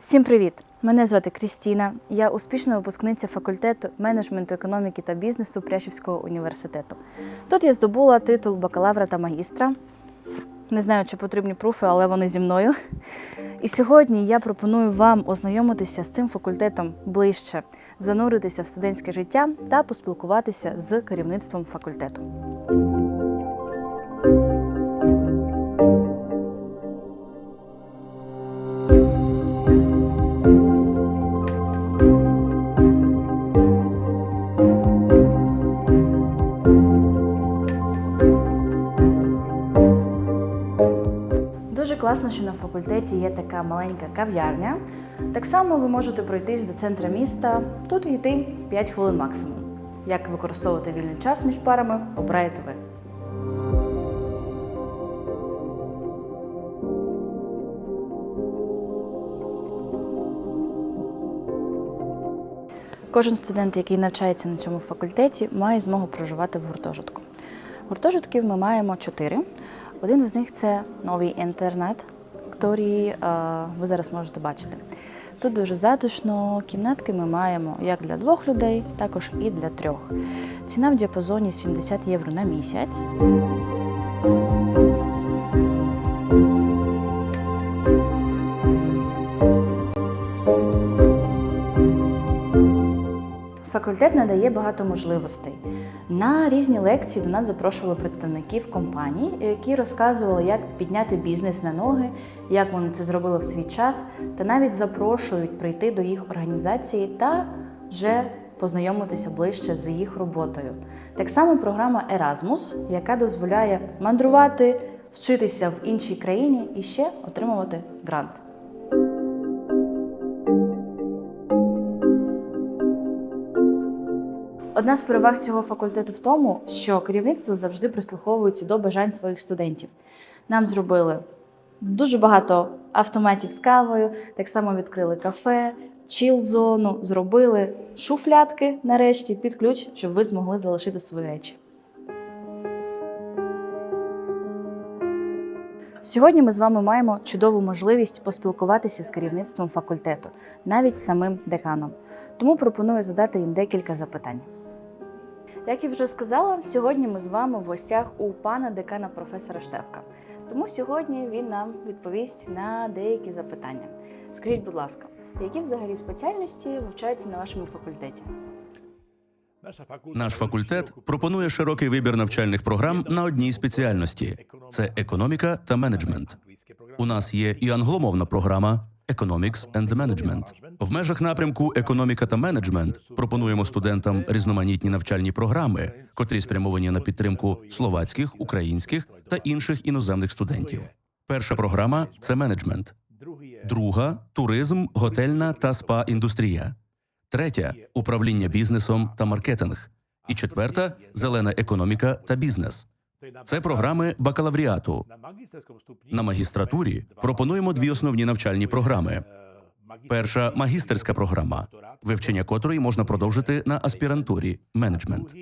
Всім привіт! Мене звати Крістіна. Я успішна випускниця факультету менеджменту економіки та бізнесу Прящівського університету. Тут я здобула титул бакалавра та магістра. Не знаю, чи потрібні пруфи, але вони зі мною. І сьогодні я пропоную вам ознайомитися з цим факультетом ближче, зануритися в студентське життя та поспілкуватися з керівництвом факультету. Класно, що на факультеті є така маленька кав'ярня. Так само ви можете пройтись до центра міста, тут йти 5 хвилин максимум. Як використовувати вільний час між парами, обираєте ви. Кожен студент, який навчається на цьому факультеті, має змогу проживати в гуртожитку. Гуртожитків ми маємо чотири. Один із них це новий інтернет, який е, ви зараз можете бачити. Тут дуже затишно, кімнатки ми маємо як для двох людей, також і для трьох. Ціна в діапазоні 70 євро на місяць. Факультет надає багато можливостей. На різні лекції до нас запрошували представників компаній, які розказували, як підняти бізнес на ноги, як вони це зробили в свій час, та навіть запрошують прийти до їх організації та вже познайомитися ближче з їх роботою. Так само програма Erasmus, яка дозволяє мандрувати, вчитися в іншій країні і ще отримувати грант. Одна з переваг цього факультету в тому, що керівництво завжди прислуховується до бажань своїх студентів. Нам зробили дуже багато автоматів з кавою, так само відкрили кафе, чіл-зону, зробили шуфлятки нарешті під ключ, щоб ви змогли залишити свої речі. Сьогодні ми з вами маємо чудову можливість поспілкуватися з керівництвом факультету, навіть самим деканом. Тому пропоную задати їм декілька запитань. Як я вже сказала, сьогодні ми з вами в гостях у пана декана професора Штевка. Тому сьогодні він нам відповість на деякі запитання. Скажіть, будь ласка, які взагалі спеціальності вивчаються на вашому факультеті? Наш факультет пропонує широкий вибір навчальних програм на одній спеціальності: це економіка та менеджмент. У нас є і англомовна програма Economics and Management. В межах напрямку економіка та менеджмент пропонуємо студентам різноманітні навчальні програми, котрі спрямовані на підтримку словацьких, українських та інших іноземних студентів. Перша програма це менеджмент, друга туризм, готельна та спа індустрія. Третя управління бізнесом та маркетинг. І четверта зелена економіка та бізнес. Це програми бакалавріату. На магістратурі пропонуємо дві основні навчальні програми. Перша магістерська програма, вивчення котрої можна продовжити на аспірантурі менеджмент.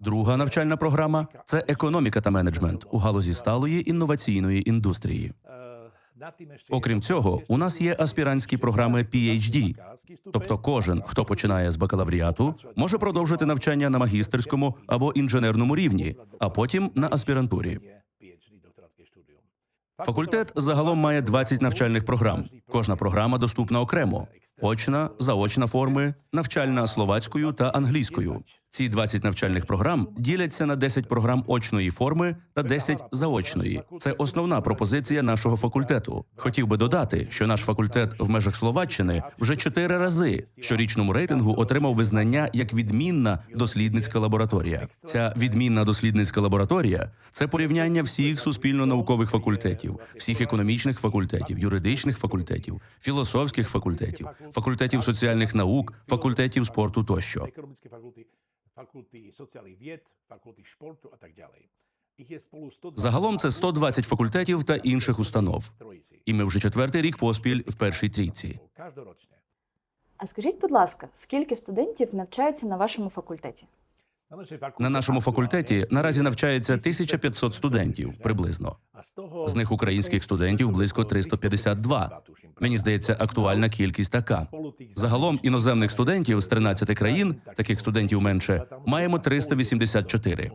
Друга навчальна програма це економіка та менеджмент у галузі сталої інноваційної індустрії. Окрім цього, у нас є аспірантські програми PhD, тобто кожен, хто починає з бакалавріату, може продовжити навчання на магістерському або інженерному рівні, а потім на аспірантурі. Факультет загалом має 20 навчальних програм. Кожна програма доступна окремо: очна, заочна форми, навчальна словацькою та англійською. Ці 20 навчальних програм діляться на 10 програм очної форми та 10 заочної. Це основна пропозиція нашого факультету. Хотів би додати, що наш факультет в межах Словаччини вже чотири рази в щорічному рейтингу отримав визнання як відмінна дослідницька лабораторія. Ця відмінна дослідницька лабораторія це порівняння всіх суспільно-наукових факультетів, всіх економічних факультетів, юридичних факультетів, філософських факультетів, факультетів соціальних наук, факультетів спорту тощо. Ekonomické соціальних вєд, sociálnych шпорту, а так далі. tak є spolu 120 Загалом це 120 факультетів та інших установ. Троїці. І ми вже четвертий рік поспіль в першій трійці. А скажіть, будь ласка, скільки студентів навчаються на вашому факультеті? На нашому факультеті наразі навчається 1500 студентів приблизно. З них українських студентів близько 352. Мені здається, актуальна кількість така. Загалом іноземних студентів з 13 країн, таких студентів менше, маємо 384.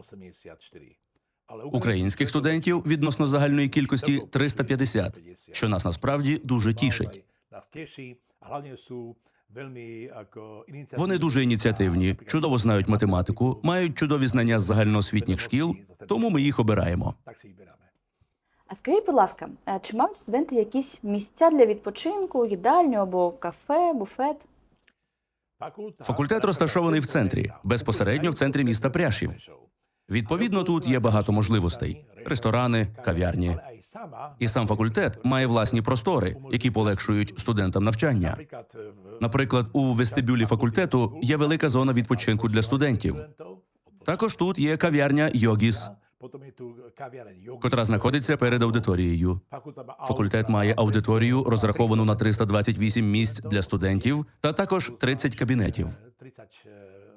Українських студентів відносно загальної кількості 350, що нас насправді дуже тішить. Вони дуже ініціативні, чудово знають математику, мають чудові знання з загальноосвітніх шкіл, тому ми їх обираємо. А скажіть, будь ласка, е, чи мають студенти якісь місця для відпочинку, їдальню або кафе, буфет? Факультет розташований в центрі, безпосередньо в центрі міста Пряшів. Відповідно, тут є багато можливостей: ресторани, кав'ярні. І сам факультет має власні простори, які полегшують студентам навчання. Наприклад, у вестибюлі факультету є велика зона відпочинку для студентів. Також тут є кав'ярня Йогіс, котра знаходиться перед аудиторією. Факультет має аудиторію, розраховану на 328 місць для студентів, та також 30 кабінетів.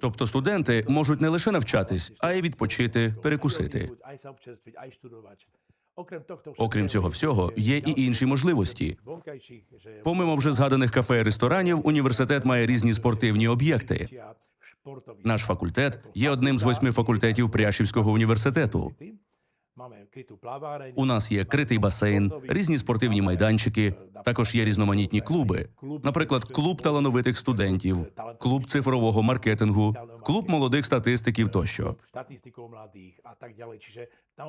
Тобто студенти можуть не лише навчатись, а й відпочити, перекусити. Окрім цього всього, є і інші можливості. Помимо вже згаданих кафе і ресторанів, університет має різні спортивні об'єкти. Наш факультет є одним з восьми факультетів Пряшівського університету. У нас є критий басейн, різні спортивні майданчики. Також є різноманітні клуби. Наприклад, клуб талановитих студентів, клуб цифрового маркетингу, клуб молодих статистиків тощо.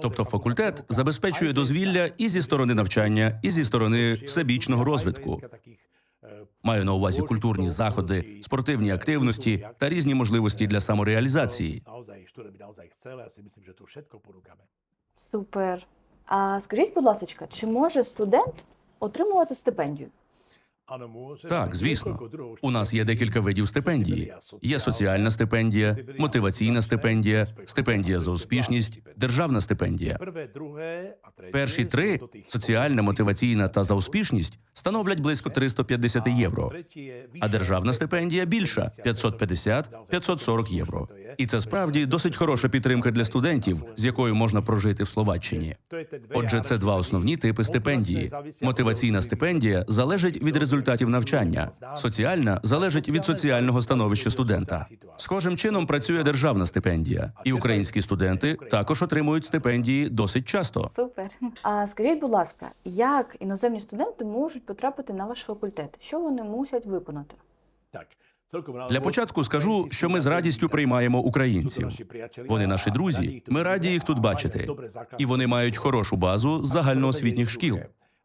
Тобто, факультет забезпечує дозвілля і зі сторони навчання, і зі сторони всебічного розвитку. Маю на увазі культурні заходи, спортивні активності та різні можливості для самореалізації. Супер. А скажіть, будь ласка, чи може студент отримувати стипендію? Так, звісно. У нас є декілька видів стипендії. Є соціальна стипендія, мотиваційна стипендія, стипендія за успішність, державна стипендія. Перші три соціальна, мотиваційна та за успішність становлять близько 350 євро. А державна стипендія більша 550-540 євро. І це справді досить хороша підтримка для студентів, з якою можна прожити в Словаччині. Отже, це два основні типи стипендії. Мотиваційна стипендія залежить від результатів навчання. Соціальна залежить від соціального становища студента. Схожим чином працює державна стипендія, і українські студенти також отримують стипендії досить часто. Супер. А скажіть, будь ласка, як іноземні студенти можуть потрапити на ваш факультет? Що вони мусять виконати? Для початку скажу, що ми з радістю приймаємо українців. Вони наші друзі. Ми раді їх тут бачити. І вони мають хорошу базу з загальноосвітніх шкіл.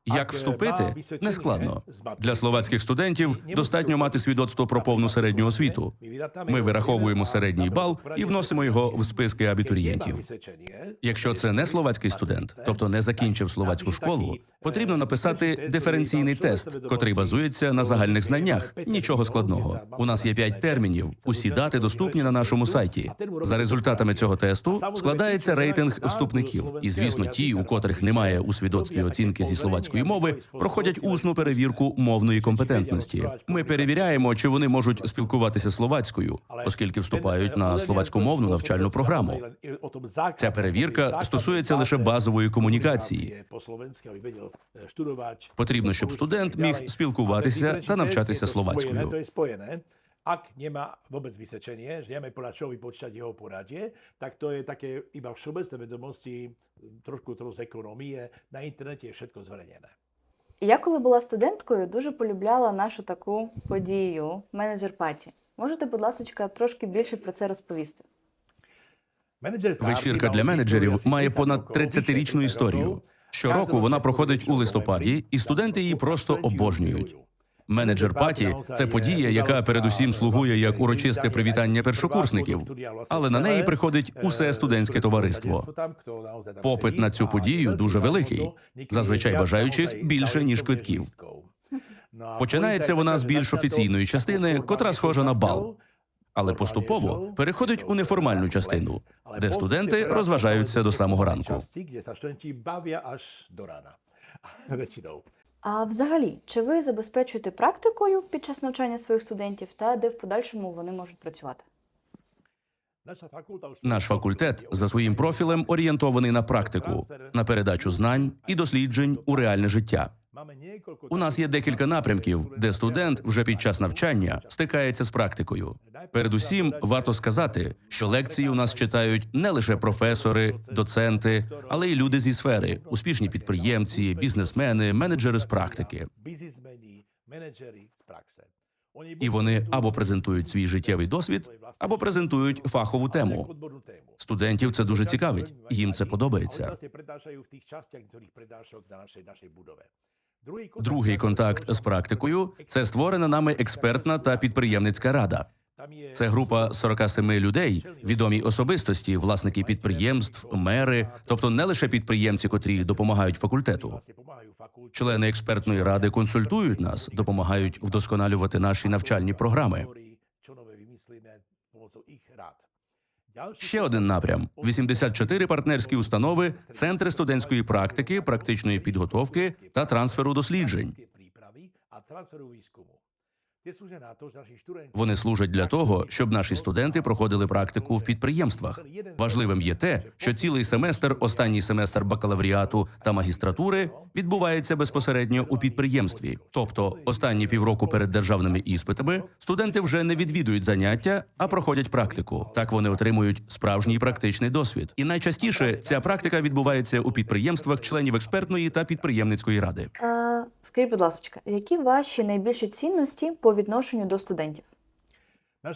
Як вступити не складно для словацьких студентів. Достатньо мати свідоцтво про повну середню освіту. Ми вираховуємо середній бал і вносимо його в списки абітурієнтів. Якщо це не словацький студент, тобто не закінчив словацьку школу, потрібно написати диференційний тест, котрий базується на загальних знаннях. Нічого складного. У нас є п'ять термінів. Усі дати доступні на нашому сайті. За результатами цього тесту складається рейтинг вступників. І звісно, ті, у котрих немає у свідоцтві оцінки зі словацької мови, проходять усну перевірку мовної компетентності. Ми перевіряємо, чи вони можуть спілкуватися словацькою, оскільки вступають на словацькомовну навчальну програму. Ця перевірка стосується лише базової комунікації. Потрібно, щоб студент міг спілкуватися та навчатися словацькою. Ak nemá vôbec vysvedčenie, že nemáme podľa čoho vypočítať jeho poradie, tak to je také iba všeobecné vedomosti, trošku trochu z ekonomie. Na internete je všetko zverejnené. Я коли була студенткою, дуже полюбляла нашу таку подію менеджер паті. Можете, будь ласка, трошки більше про це розповісти? Вечірка для менеджерів має понад 30-річну історію. Щороку вона проходить у листопаді, і студенти її просто обожнюють. Менеджер паті це подія, яка передусім слугує як урочисте привітання першокурсників, але на неї приходить усе студентське товариство. Попит на цю подію дуже великий. Зазвичай бажаючих більше ніж квитків. Починається вона з більш офіційної частини, котра схожа на бал, але поступово переходить у неформальну частину, де студенти розважаються до самого ранку. А взагалі, чи ви забезпечуєте практикою під час навчання своїх студентів та де в подальшому вони можуть працювати? Наш факультет за своїм профілем орієнтований на практику, на передачу знань і досліджень у реальне життя. У нас є декілька напрямків, де студент вже під час навчання стикається з практикою. Передусім, варто сказати, що лекції у нас читають не лише професори, доценти, але й люди зі сфери, успішні підприємці, бізнесмени, менеджери з практики. І вони або презентують свій життєвий досвід, або презентують фахову тему. Студентів це дуже цікавить, їм це подобається. Другий контакт з практикою це створена нами експертна та підприємницька рада. Це група 47 людей, відомі особистості, власники підприємств, мери, тобто не лише підприємці, котрі допомагають факультету. Члени експертної ради консультують нас, допомагають вдосконалювати наші навчальні програми. Ще один напрям: 84 партнерські установи, центри студентської практики, практичної підготовки та трансферу досліджень. Вони служать для того, щоб наші студенти проходили практику в підприємствах. Важливим є те, що цілий семестр, останній семестр бакалавріату та магістратури відбувається безпосередньо у підприємстві. Тобто, останні півроку перед державними іспитами студенти вже не відвідують заняття, а проходять практику. Так вони отримують справжній практичний досвід. І найчастіше ця практика відбувається у підприємствах членів експертної та підприємницької ради. Скажіть, будь ласка, які ваші найбільші цінності по відношенню до студентів?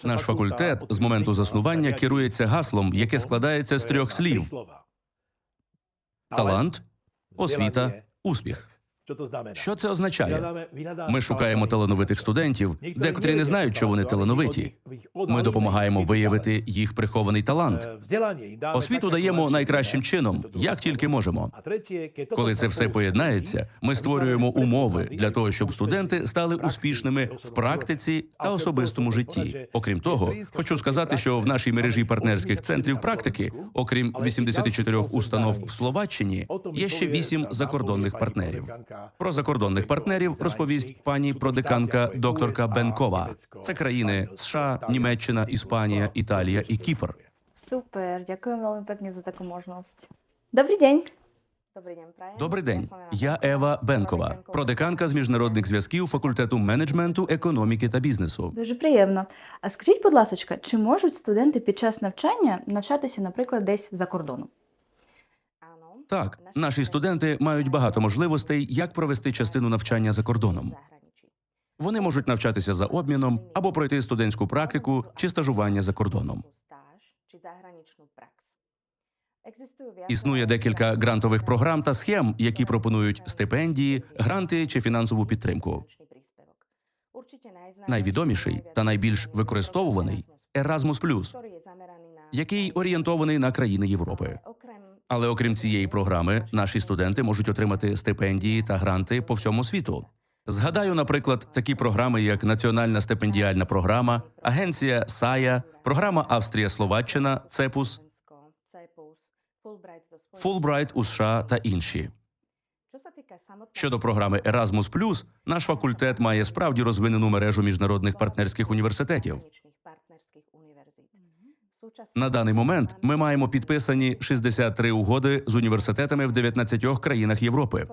Наш факультет з моменту заснування керується гаслом, яке складається з трьох слів: слова. талант, освіта, успіх. Що це означає? Ми шукаємо талановитих студентів, декотрі не знають, що вони талановиті. Ми допомагаємо виявити їх прихований талант. Е, Освіту даємо найкращим чином, як тільки можемо. Третє, коли це все все поєднається, ми створюємо умови для того, щоб студенти стали успішними в практиці та особистому житті. Окрім того, хочу сказати, що в нашій мережі партнерських центрів практики, окрім 84 установ в Словаччині, є ще вісім закордонних партнерів. Про закордонних партнерів розповість пані продеканка докторка Бенкова. Це країни США, Німеччина, Іспанія, Італія і Кіпр. Супер, дякую вам пекні за таку можливість. Добрий день. Добрий день. Я Ева Бенкова, продеканка з міжнародних зв'язків факультету менеджменту, економіки та бізнесу. Дуже приємно. А скажіть, будь ласка, чи можуть студенти під час навчання навчатися, наприклад, десь за кордоном? Так, наші студенти мають багато можливостей, як провести частину навчання за кордоном. Вони можуть навчатися за обміном або пройти студентську практику чи стажування за кордоном. Існує декілька грантових програм та схем, які пропонують стипендії, гранти чи фінансову підтримку. Найвідоміший та найбільш використовуваний Erasmus+, який орієнтований на країни Європи. Але окрім цієї програми, наші студенти можуть отримати стипендії та гранти по всьому світу. Згадаю, наприклад, такі програми, як Національна стипендіальна програма, агенція САЯ, програма Австрія-Словаччина, ЦЕПУС, Фулбрайт у США та інші. Щодо програми Erasmus+, наш факультет має справді розвинену мережу міжнародних партнерських університетів. На даний момент ми маємо підписані 63 угоди з університетами в 19 країнах Європи.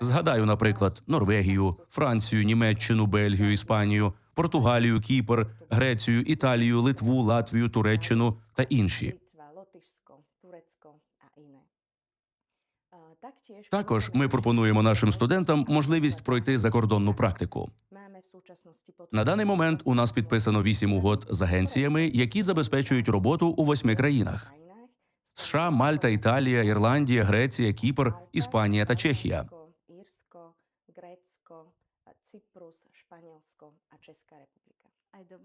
Згадаю, наприклад, Норвегію, Францію, Німеччину, Бельгію, Іспанію, Португалію, Кіпр, Грецію, Італію, Литву, Латвію, Туреччину та інші. Також ми пропонуємо нашим студентам можливість пройти закордонну практику. На даний момент у нас підписано вісім угод з агенціями, які забезпечують роботу у восьми країнах: США, Мальта, Італія, Ірландія, Греція, Кіпр, Іспанія та Чехія.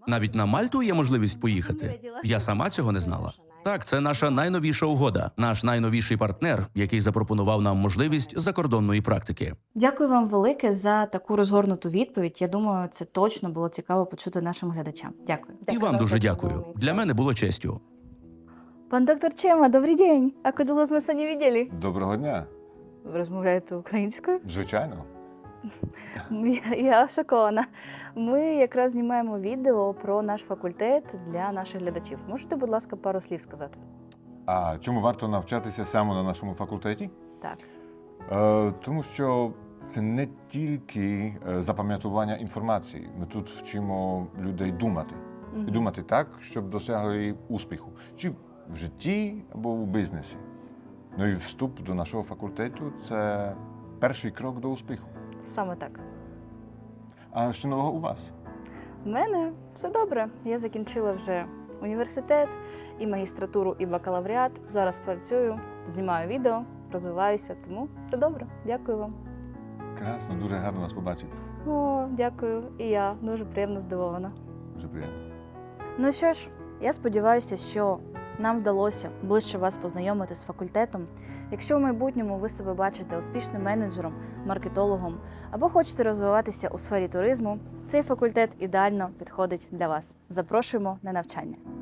Навіть на Мальту є можливість поїхати. Я сама цього не знала. Так, це наша найновіша угода, наш найновіший партнер, який запропонував нам можливість закордонної практики. Дякую вам велике за таку розгорнуту відповідь. Я думаю, це точно було цікаво почути нашим глядачам. Дякую. І вам дуже дякую. Для мене було честю. Пан доктор Чема, добрий день. А коли ми не виділи? Доброго дня. Ви розмовляєте українською? Звичайно. Я- Я шокована. Ми якраз знімаємо відео про наш факультет для наших глядачів. Можете, будь ласка, пару слів сказати? А чому варто навчатися саме на нашому факультеті? Так. Е, тому що це не тільки е, запам'ятування інформації. Ми тут вчимо людей думати. Мгм. І думати так, щоб досягли успіху. Чи в житті або у бізнесі. Ну і вступ до нашого факультету це перший крок до успіху. Саме так. А що нового у вас? У мене все добре. Я закінчила вже університет, і магістратуру, і бакалавріат. Зараз працюю, знімаю відео, розвиваюся, тому все добре. Дякую вам. Красно, дуже гарно вас побачити. О, дякую. І я дуже приємно здивована. Дуже приємно. Ну що ж, я сподіваюся, що нам вдалося ближче вас познайомити з факультетом. Якщо в майбутньому ви себе бачите успішним менеджером, маркетологом або хочете розвиватися у сфері туризму, цей факультет ідеально підходить для вас. Запрошуємо на навчання.